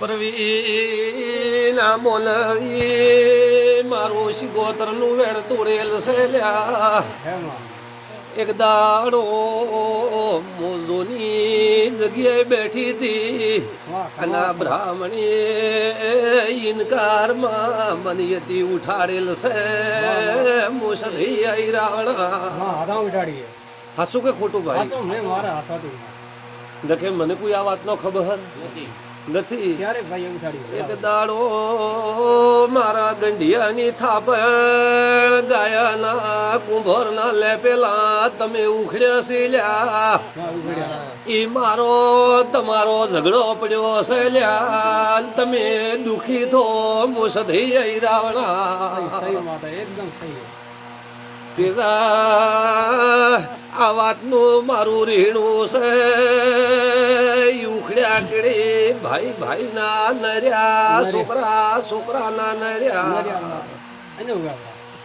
પરવીના મોલવી મારું શિગોતરનું વેણ તોડેલ છે લ્યા એક દાડો મોજોની જગ્યાએ બેઠી હતી. અને બ્રાહ્મણી ઇનકારમાં મનિયતી ઉઠાડેલ છે. મોસધી આઈ રાવણ. હાસું કે ખોટું ભાઈ? દેખે મને કોઈ આ વાતનો ખબર? નથી. એક દાડો મારા ગંઢિયાની થાપણ ગાયાના કુંભરના લેપેલા તમે ઉખડ્યા છે લ્યા ઈ મારો તમારો ઝઘડો પડ્યો છે લ્યા તમે દુખી થો મુસધી રાવણા. તેરા આ વાતનું મારું રીણું છે. ઉખડ્યા કડે ભાઈ ભાઈ ના નર્યા. છોકરા છોકરા ના નર્યા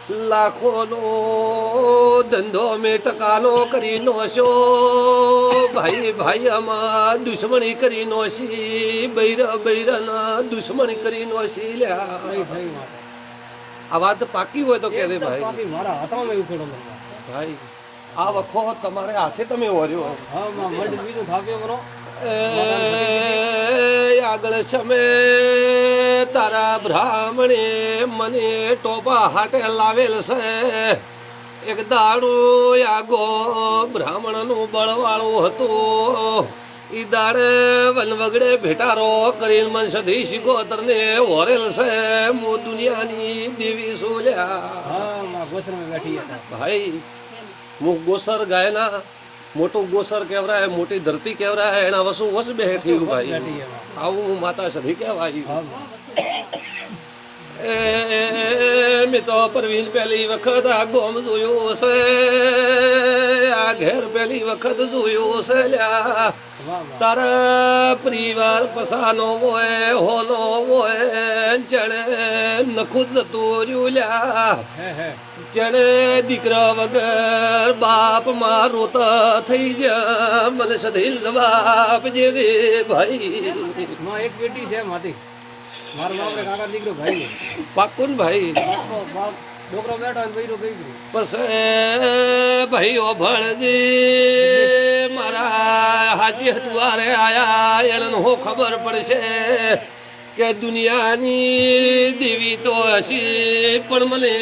લાખોનો ધંધો મેં ટકાનો કરી નોશો. ભાઈ ભાઈ આમાં દુશ્મની કરી નોશી. બૈર બૈરના દુશ્મની કરી નોશી લ્યા. આ વાત પાકી હોય તો કે દે ભાઈ. મારા હાથમાં ઉખેડો ભાઈ આ વખો તમારે હાથે તમે વર્યો હા મંડ બીજું થાપ્યો બરો એ આગળ સમે તારા બ્રાહ્મણે મને ટોપા હાટે લાવેલ છે. એક દાડું આગો બ્રાહ્મણનું બળવાળું હતું. ઈ દાડે વનવગડે ભેટારો કરીને મન સધી શિકોતરને ઓરેલ છે મો દુનિયાની દેવી સોલ્યા. હા ભાઈ હું ગોસર ગાયના મોટું ગોસર કેવરાય મોટી ધરતી કેવરાય એના વસુ વસ બે થયું ભાઈ. આવું માતા સધી કહેવાય. મેં તો પરવીન પહેલી વખત આ ગોમ જોયો છે. આ ઘેર પહેલી વખત જોયો છે લ્યા. તારા પરિવાર પસાનો હોય હોનો હોય જણે નખુદ જતું રહ્યું લ્યા જણે દીકરા વગર બાપ મારો તો થઈ જા મને સધીલ બાપ જે દે ભાઈ. એક બેટી છે માથી મારો બાપ રે કાકા દીકરો ભાઈ. ને પાકુન ભાઈ. છોકરો બેઠો ને ગઈ ભાઈઓ ભણજી મારા હાજી દ્વારે આયા. એને હો ખબર પડશે કે દુનિયાની દેવી તો હશી પણ મને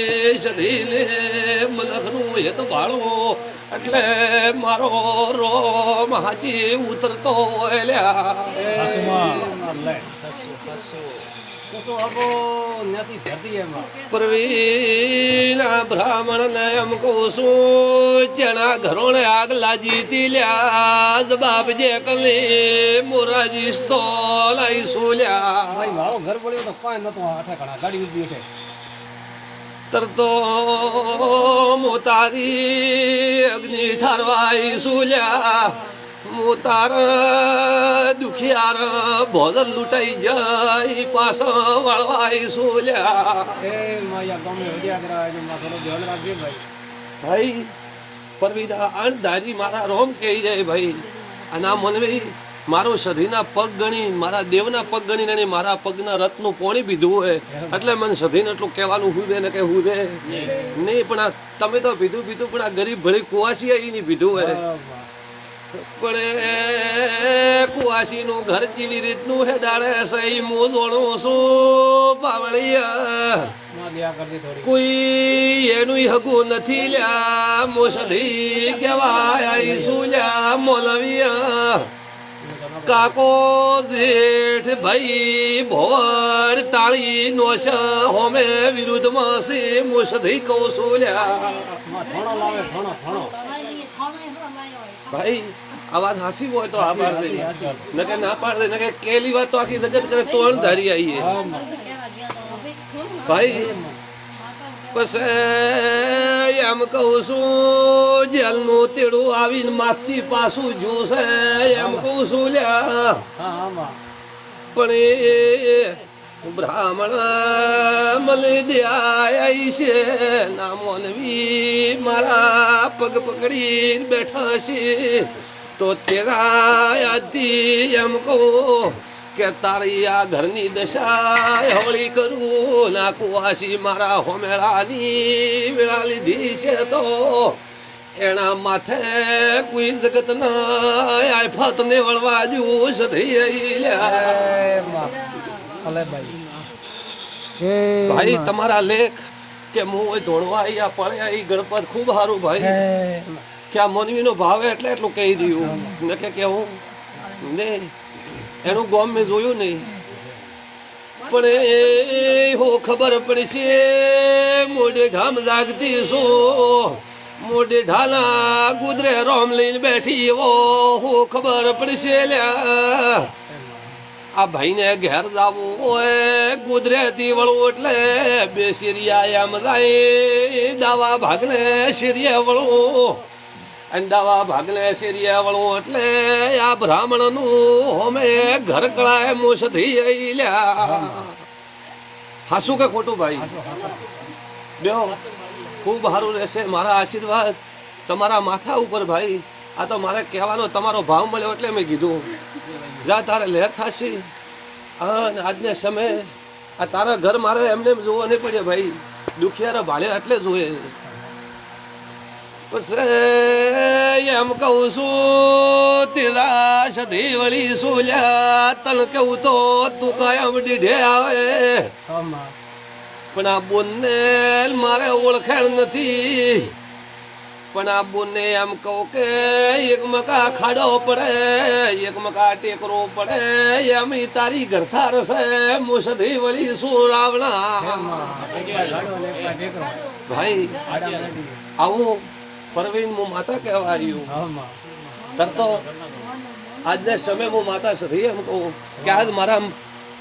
સધીને મલખનું હેત ભાળો. એટલે મારો રોમ હાજી ઉતરતો હોય લ્યા બ્રાહ્મણ ને એમાં પ્રવીણા કહું છું ચણા ઘરોને આગ લાજી તી બાપજે કલી કલે મોરાજી સ્તો લઈ સુલ્યા મારો ઘર પડ્યો તો પાંચ નતો આઠે ઘણા ગાડી ઊભી છે તરતો મોતારી અગ્નિ ઠારવાઈ સોલ્યા મોતાર દુખિયાર ભોજન લૂંટાઈ જાય પાસ વળવાઈ સોલ્યા. ભાઈ. પરવીદા આણ દાજી મારા રોમ કહી જાય ભાઈ. અને આ મનવી મારો સધીના પગ ગણી મારા દેવના પગ ગણીને એને મારા પગના રથનું પોણી પીધું હોય. એટલે મને સધીને એટલું કહેવાનું હું દે ને કે હું દે. નહીં. પણ આ તમે તો પીધું પીધું પણ આ ગરીબ ભળી કુવાસી એની નહીં પીધું હોય. પણ કુવાસી કુવાસીનું ઘર જેવી રીતનું હે ડાળે સહી હું જોણું છું પાવળિયા કોઈ એનું હગું નથી લ્યા મોસધી કેવાય લ્યા, મોલવિયા. કાકો જેઠ ભાઈ ભોર તાળી નોશ હોમે વિરુદ્ધમાં સે મોસધી કહું ભાઈ આ વાત હાસી હોય તો આ પાડશે નકે ના પાડશે નકે કેલી વાત તો આખી જગત કરે તોણ ધારી આઈએ. ભાઈ બસ એમ કહું છું જેલનું તેડું આવીને માતી પાછું જોશે એમ કહું છું લ્યા. પણ એ બ્રાહ્મણ મલે દયા છે ના મોનવી મારા પગ પકડી બેઠા છે તો તેરા યાદી એમ કહું કે તારી આ ઘરની દશા હવળી કરું ના કુવાસી મારા હોમેળાની વેળા લીધી છે તો એના માથે કોઈ જગત ના આફત ને વળવા જેવું સધી લ્યા. ભાઈ તમારા લેખ કે હું ઓય ધોળવા અહીંયા પડે એ ગણપત ખૂબ સારું ભાઈ. કે આ મનવીનો ભાવ એટલે એટલું કહી દઉં ને કે કેવું ને એનું ગોમ મેં જોયું નહીં. પણ એ હો ખબર પડશે મોઢે ઢામ જાગતી શું? મોઢે ઢાલા ગુદરે રોમ લઈને બેઠી હો ખબર પડશે લ્યા. આ ભાઈને ઘેર જાવું હોય ગુજરાતી વળવું એટલે બે શિરિયા એમ જાય. દાવા ભાગને શિરિયા વળવું. અને દાવા ભાગને શિરિયા વળવું એટલે આ બ્રાહ્મણનું હોમે ઘર કળાએ મોશ થઈ લ્યા હાસું કે ખોટું ભાઈ? બેહો. ખૂબ સારું રહેશે મારા આશીર્વાદ. તમારા માથા ઉપર ભાઈ. આ તો મારે કહેવાનો તમારો ભાવ મળ્યો એટલે મેં કીધું. જા તારે લહેર થશે. અને આજના સમયે આ તારા ઘર મારે એમને એમ જોવો નહીં પડે ભાઈ. દુખિયારા ભાડે એટલે જોઈએ એમ કહું છું તિલાશ દેવળી વળી સોલ્યા તન કેવું તો તું કાયમ દીઢે આવે. પણ આ બોનને મારે ઓળખાણ નથી. પણ આ બોનને એમ કહું કે એક મકા ખાડો પડે, એક મકા ટેકરો પડે, એમ તારી ઘરથાર છે મુસધી વળી સુરાવણા ભાઈ, આવું પરવીન હું માતા કહેવા આવ્યું કરતો આજના સમય હું માતા સધી એમ કહું કે આજ મારા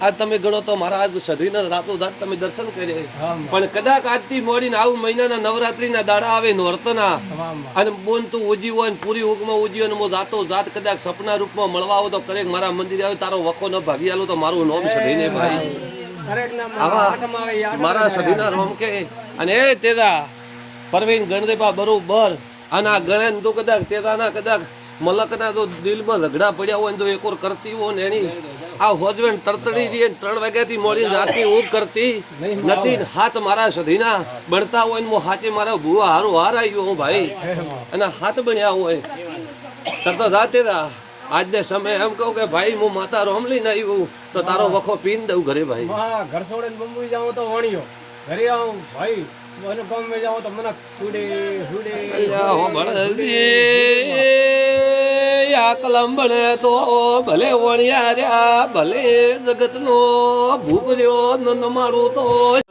આજ તમે ગણો તો મારા આજ સધીના રાતો રાત તમે દર્શન કરે પણ કદાચ આજથી મોડીને આવું મહિનાના નવરાત્રીના દાડા આવે નોરતના અને બોન તું ઉજી હોય પૂરી હુકમાં ઉજી હોય હું જાતો જાત કદાચ સપના રૂપમાં મળવા આવો તો કરે મારા મંદિરે આવે તારો વખો ન ભાગી આલો તો મારું નોમ સધીને ભાઈ. આવા મારા સધીના રોમ કે. અને એ તેદા પરવીન ગણદેપા બરોબર અને આ ગણેન તું કદાચ તેદાના કદાચ મલકના તો દિલમાં ઝઘડા પડ્યા હોય તો એકોર કરતી હોય ને એની. આ હોજવેન તરતડી દે ત્રણ વાગ્યાથી મોડી રાતની ઊંઘ કરતી નથી હાથ મારા સધીના બનતા હોય ને હું હાચે મારા ભૂવા હારું હાર આવ્યો હું ભાઈ. અને હાથ બન્યા હોય. તરતો રાતે આજને સમય એમ કહું કે ભાઈ હું માતા રોમલી લઈને આવ્યું તો તારો વખો પીન દઉં ઘરે ભાઈ. માં ઘર છોડે બંબુ જાઉં તો વણ્યો. ઘરે આવું ભાઈ મને ગમે જાઉં તો મને હુડે હુડે અલ્યા હો ભળજી આ કલંબણે તો ભલે વણ્યા રહ્યા ભલે જગતનો ભૂપ રહ્યો ન મારું તો.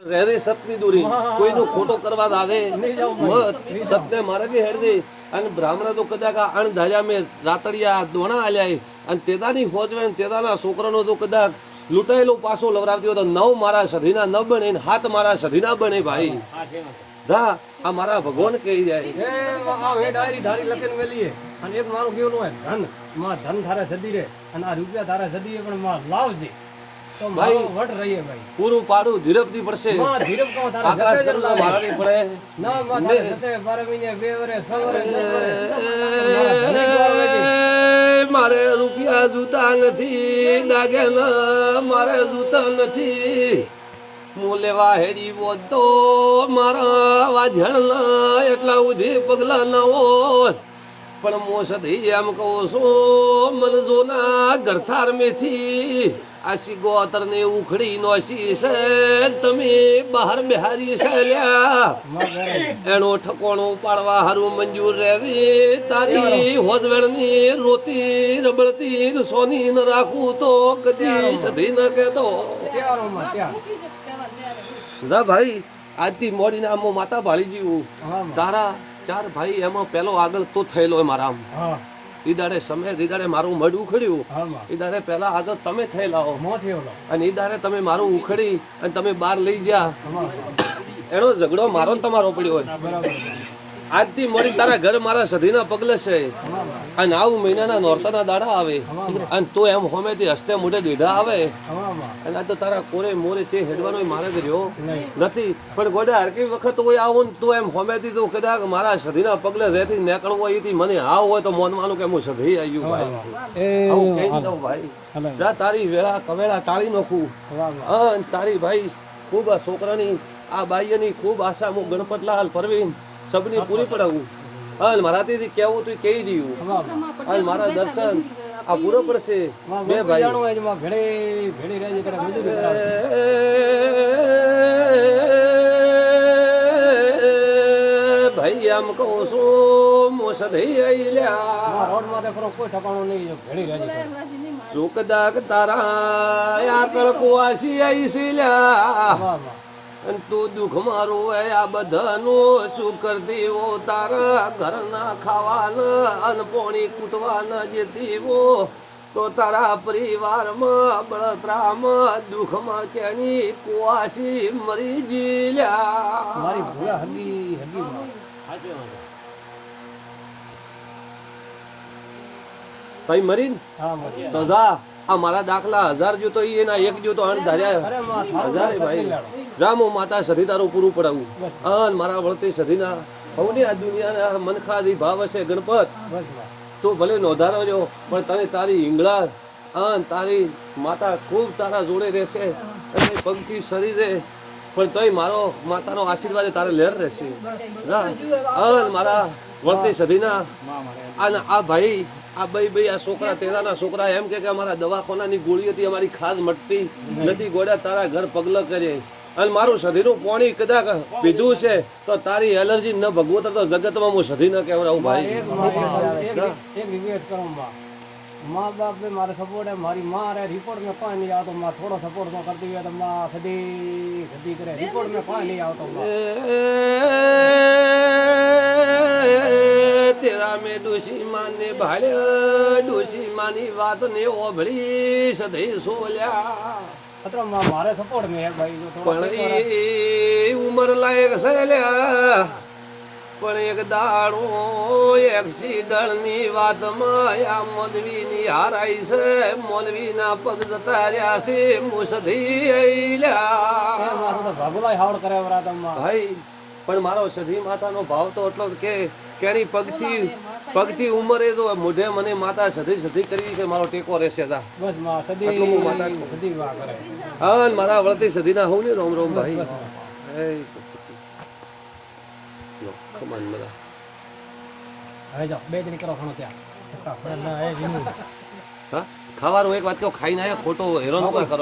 રહેરી સતની દૂરી. કોઈનું ખોટો કરવા દાદે. મત સતને મારે બી હેરદી અને બ્રાહ્મણ તો કદાચ અણધાર્યા અણ ધાર્યા મેં રાતડિયા દોણા આલ્યા અને તેદાની ફોજવે તેદાના છોકરાનો તો કદાચ લૂંટાયેલો પાસો લવરાવતી હોય તો નવ મારા સધીના ન બને હાથ મારા સધીના બને ભાઈ. ધા આ મારા ભગવાન કહી જાય. હે આ હે ડાયરી ધારી લખીને મેલીએ અને એક મારું કેવું હોય ધનમાં ધન ધારા સદી રે અને આ રૂપિયા ધારા સદી રે પણ માં લાવજે. તો ભાઈ વટ રહીએ ભાઈ. પૂરું પાડું ધીરપથી પડશે. માં ધીરપ કહો તારે આકાશ જ કરતા લાવજે. પડે. ના માં તારે જતે બારે મહિને બે વરે છ વરે નવ વરે. મારા રૂપિયા જૂતા નથી, દાગેલા મારે જૂતા નથી. હું લેવા હેરી બોતો મારા વાજળના એટલા ઉધી પગલા ન હોય પણ મોસધી એમ કહો છો મન જોના ગરથાર મેથી આ સિગોતર ને ઉખડી નો છે તમે બહાર બિહારી છે લ્યા માં ઘરે. એનો ઠકોણો પાડવા હારું મંજૂર રહેવી તારી હોજવેણની રોતી રબડતી સોની ન રાખું તો કદી સધી ન કહેતો. ભાઈ આજથી મોડીના આમ માતા ભાળી જીવું તારા ચાર ભાઈ એમાં પેલો આગળ તો થયેલો હોય મારા ઈદારે ઈ દાડે સમય ઈ દાડે મારું મડ ઉખડ્યું. ઈદારે પેલા ઈ દાડે પહેલા આગળ તમે થયેલા હો. અને ઈ દાડે તમે મારું ઉખડી અને તમે બહાર લઈ જા એનો ઝઘડો મારો ને તમારો પડ્યો હોય. બરાબર. આજથી મોડી તારા ઘર મારા સધીના પગલે છે. હા. અને આવું મહિનાના નોરતાના દાડા આવે. અને તું એમ હોમેથી હસ્તે મોઢે દીધા આવે. અને આ તો તારા કોરે મોરે છે હેડવાનો મારે નહીં નથી પણ ગોડે હરકી વખત હોય આવું તું એમ હોમેથી તું કદાચ મારા સધીના પગલે રહેતી નીકળવું હોયથી મને આવ હોય તો મોનવાનું કે હું સધી આવ્યું ભાઈ. આવું કહી દઉં ભાઈ. જા તારી વેળા કવેળા ટાળી નાખું. અને તારી ભાઈ ખૂબ આ છોકરાની આ બાઈની ખૂબ આશા હું ગણપતલાલ પરવીન. સબની પૂરી પડાવું અને મારાથી કેવું તું કહી દઉં. અને મારા દર્શન આ પૂરો પડશે બે ભાઈ ભેળી મજૂરી કરાવે. ભાઈ આમ કહું છું મોસ આઈલ્યા રોડ માથે ફરો કોઈ ઠકાણું નહીં ભેળી રહેજે કરે. સુખદાક તારા આકળ કુવાસી આઈ સિલ્યા હવામાં. અને તું દુઃખ મારું એ આ બધાનું શું કરતી હો? તારા ઘરના ખાવાના અને પોણી કૂટવાના જે હો. તો તારા પરિવારમાં બળતરામાં દુઃખમાં કેની કુવાસી મરી જીલ્યા. મારી ભૂલા હગી હગી માં. ભાઈ મરી તો જા. આ મારા દાખલા હજાર જોતો ઈ એના એક જોતો અણ ધાર્યા હજાર ભાઈ. હું માતા સધી તારું પૂરું પડાવું. અન મારા વળતી સધીના હવની આ દુનિયાના મનખાદી ભાવ હશે ગણપત. તો ભલે નોંધારો જો પણ તને તારી ઈંગળા અન તારી માતા ખૂબ તારા જોડે રહેશે અને પગથી શરીરે પણ તોય મારો માતાનો આશીર્વાદ તારે લહેર રહેશે. અન મારા વળતી સધીના અને આ ભાઈ આ ભાઈ ભાઈ આ છોકરા તેરાના છોકરા એમ કે કે અમારા દવાખાનાની ગોળી હતી અમારી ખાદ મટતી નથી. ગોળ્યા તારા ઘર પગલ કરે. અને મારું સધીનું પાણી કદાચ પીધું છે તો તારી એલર્જી ન ભગવત તો જગતમાં હું સધી ન કહેવડાવું ભાઈ. એક મારી રિક્વેસ્ટ કરું માં બાપ મારે સપોર્ટ મારી માં રે રિપોર્ટ મેં કોઈ નહીં આવતો માં થોડો સપોર્ટમાં કરતી હોય તો માં સદી સદી કરે. રિપોર્ટ મેં કોઈ નહીં આવતો માં એ તેરા મેં ડોશી માને ભાડે ડોશી માની વાત ને ઓભળી સધઈ સોલ્યા. મારે સપોર્ટ મેં ભાઈ પણ એ ઉંમર લાયક છે પણ એક દાડો એક્સિડન્ટની વાતમાં આ મોલવીની હારાઈ છે. મોલવીના પગ જતા રહ્યા છે મુસધી આઈલ્યા એ મારું તો ભાગુલાય હાવડ કરે ભાઈ પણ મારો સધી માતાનો ભાવ તો એટલો કે કેની પગથી પગથી ઉંમરે તો મોઢે મને માતા સધી સધી કરી છે મારો ટેકો રહેશે તા. હું મારા વળતી સધીના હોઉં ને રોમ રોમ ભાઈ. કમાન બધા. હવે જાઓ બે દિન કરો ઘણો ત્યાં. ના ખાવાનું એક વાત કહો ખાઈને આયા ખોટો હેરાન ન કરો.